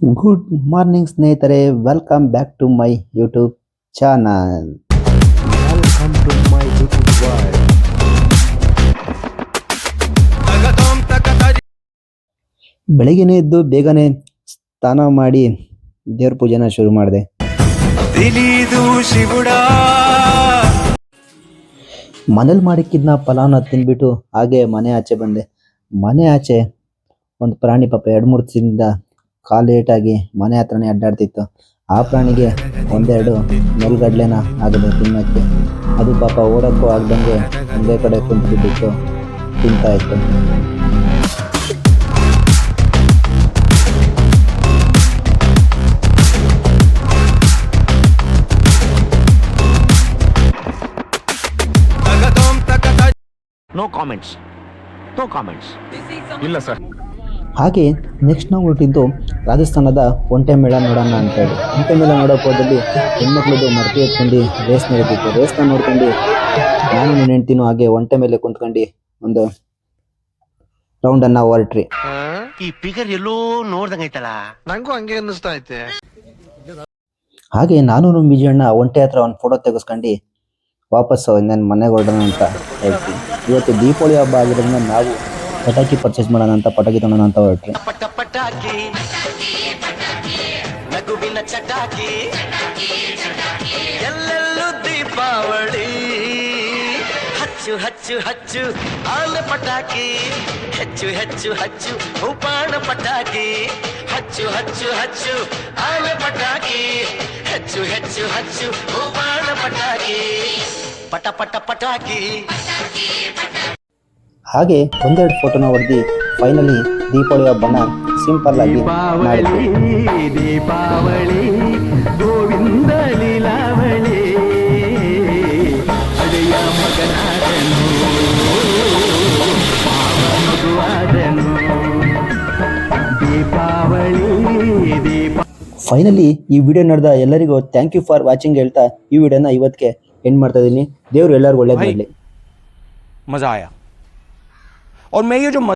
Good morning ಸ್ನೇಹಿತರೆ. Welcome back to my YouTube channel welcome to my YouTube ಎದ್ದು ಬೇಗನೆ ಸ್ನಾನ ಮಾಡಿ ದೇವ್ರ ಪೂಜೆನ ಶುರು ಮಾಡಿದೆ. ಮನೇಲಿ ಮಾಡಿಕ್ಕಿದ್ನ ಫಲಾನ ತಿನ್ಬಿಟ್ಟು ಹಾಗೆ ಮನೆ ಆಚೆ ಬಂದೆ. ಮನೆ ಆಚೆ ಒಂದು ಪ್ರಾಣಿ ಪಾಪ ಎರಡು ಮೂರು ದಿನದಿಂದ ಕಾಲು ಏಟಾಗಿ ಮನೆ ಹತ್ರನೇ ಅಡ್ಡಾಡ್ತಿತ್ತು. ಆ ಪ್ರಾಣಿಗೆ ಒಂದೆರಡು ನೆಲ್ಗಡ್ಲೆನ ಆಗಿದೆ ತಿನ್ನೋಕ್ಕೆ. ಅದು ಪಾಪ ಓಡೋಕ್ಕೂ ಆಗ್ದಂಗೆ ಒಂದೇ ಕಡೆ ಕುಂತು ಬಿಟ್ಟು ತಿಂತಾ ಇತ್ತು. ನೋ ಕಾಮೆಂಟ್ಸ್ ನೋ ಕಾಮೆಂಟ್ಸ್ ಇಲ್ಲ ಸರ್ ಹಾಗೆ ನೆಕ್ಸ್ಟ್ ನಾವು ಹೊರಟಿದ್ದು ರಾಜಸ್ಥಾನದ ಒಂಟೆ ಮೇಳ ನೋಡೋಣ ಅಂತೇಳಿ ಒಂಟೆ ಮೇಳ ನೋಡೋಕೆ ಹೋದಲ್ಲಿ ಹೆಣ್ಮಕ್ಳದ್ದು ಮರ್ತಿ ಎತ್ಕೊಂಡು ರೇಸ್ ನಡೀತಿತ್ತು. ರೇಸ್ನ ನೋಡ್ಕೊಂಡು ನಾನು ನನ್ನ ಹೆಂಡ್ತಿನೂ ಹಾಗೆ ಒಂಟೆ ಮೇಲೆ ಕುಂತ್ಕೊಂಡು ಒಂದು ರೌಂಡನ್ನು ಹೊರಟ್ರಿ ಈ ಫಿಗರ್ ಎಲ್ಲೋ ನೋಡ್ದಂಗೈತಲ್ಲ ನಂಗೂ ಹಂಗೆ ಅನ್ನಿಸ್ತಾ ಐತೆ. ಹಾಗೆ ನಾನು ನಮ್ಮ ವಿಜಯಣ್ಣ ಒಂಟೆ ಹತ್ರ ಒಂದು ಫೋಟೋ ತೆಗೆಸ್ಕೊಂಡು ವಾಪಸ್ಸು ನನ್ನ ಮನೆಗೆ ಹೊರಡೋಣ ಅಂತ ಹೇಳ್ತೀನಿ ಇವತ್ತು ದೀಪಾವಳಿ ಹಬ್ಬ ಆಗಿರೋದ್ರಿಂದ ನಾವು ಪಟಾಕಿ ಪರ್ಚೇಸ್ ಮಾಡೋಣ ಅಂತ ಪಟಾಕಿ ತೊಗೊಳೋಣ ಅಂತ ಹೊರಟ್ರಿ. ನಗುವಿನ ಚಟಾಕಿ ಎಲ್ಲೆಲ್ಲೂ ದೀಪಾವಳಿ. ಹಚ್ಚು ಹಚ್ಚು ಹಚ್ಚು ಆನ ಪಟಾಕಿ. ಹೆಚ್ಚು ಹೆಚ್ಚು ಹಚ್ಚು ಉಪಾಣ ಪಟಾಕಿ. ಹಚ್ಚು ಹಚ್ಚು ಹಚ್ಚು ಆನ ಪಟಾಕಿ. ಹೆಚ್ಚು ಹೆಚ್ಚು ಹಚ್ಚು ಉಪಾಣ ಪಟಾಕಿ. ಪಟ ಪಟ ಪಟಾಕಿ. ಹಾಗೆ ಒಂದೆರಡು ಫೋಟೋನ ಹೊಡೆದು ಫೈನಲಿ ದೀಪಾವಳಿ ಹಬ್ಬನ ಸಿಂಪಲ್ ಆಗಿ ದೀಪಾವಳಿ ಗೋವಿಂದ ಲೀಲಾವಳಿ ಫೈನಲಿ ಈ ವಿಡಿಯೋ ನೋಡಿದ ಎಲ್ಲರಿಗೂ ಥ್ಯಾಂಕ್ ಯು ಫಾರ್ ವಾಚಿಂಗ್ ಹೇಳ್ತಾ ಈ ವಿಡಿಯೋನ ಇವತ್ತಿಗೆ ಎಂಡ್ ಮಾಡ್ತಾ ಇದ್ದೀನಿ. ದೇವರು ಎಲ್ಲರಿಗೂ ಒಳ್ಳೆಯದಾಗಲಿ ಮಜಾ ಆಯಾ? और मैं ये जो